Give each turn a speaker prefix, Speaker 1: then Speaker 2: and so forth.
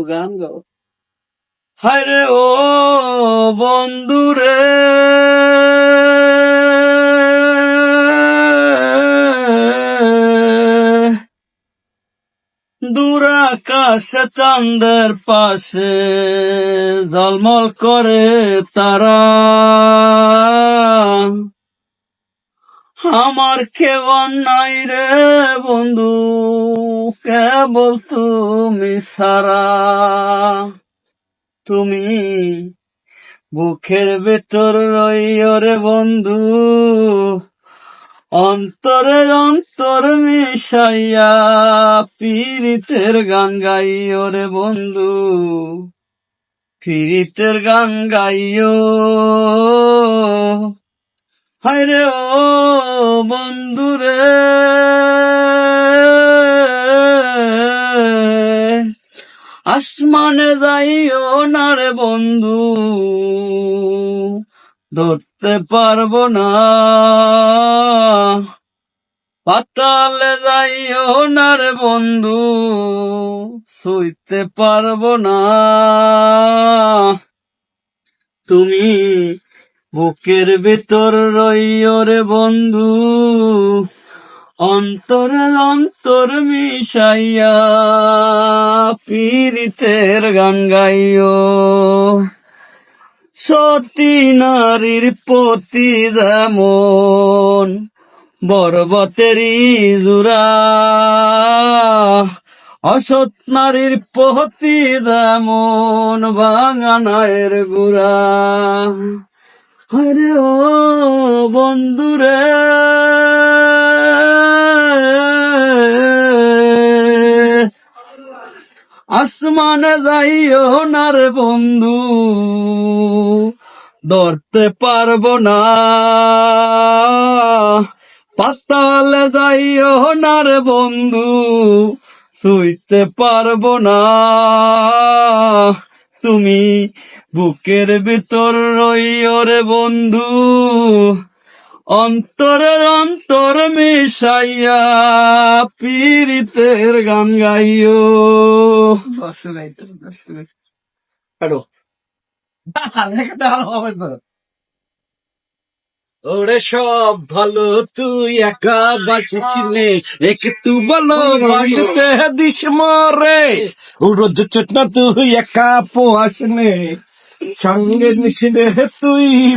Speaker 1: গান গাও হায় রে ও বন্ধু রে দূর আকাশে চাঁদের পাশে ঝলমল করে তারা। আমার কেউ নাই রে বন্ধু। কেবল তুমি সারা তুমি বুকের ভেতর রইও রে বন্ধু। অন্তরে অন্তর মিশাইয়া পীড়িতের গান গাইও রে বন্ধু। পীড়িতের গান গাইও। হায় রে ও বন্ধু রে। আসমানে যাইও না রে বন্ধু, ধরতে পারব না। পাতালে যাইও না রে বন্ধু, সইতে পারব না। তুমি বুকের ভিতর রইও রে বন্ধু অন্তরে অন্তর মিশাইয়া পীড়িতের গান গাইও। সতী নারীর পতি যেমন বরবতেরই জুরা অসৎ নারীর পতি যেমন বাঙানায়ের গুড়া। আরে ও বন্ধুরে আসমানে যাইও না রে বন্ধু, ধরতে পারব না। পাতালে যাইও না রে বন্ধু শুইতে পারব না। তুমি বুকের ভিতর রইও রে বন্ধু, অন্তরের অন্তর মিশাইয়া পীড়িতের গান গাইও।
Speaker 2: তো
Speaker 1: ওরে সব ভালো, তুই একা বাসিনে একটু ভালো বাসতে দিস মরে।
Speaker 2: রোজ চেতনা তুই একা পোয়াসনে সঙ্গে নিশিনে তুই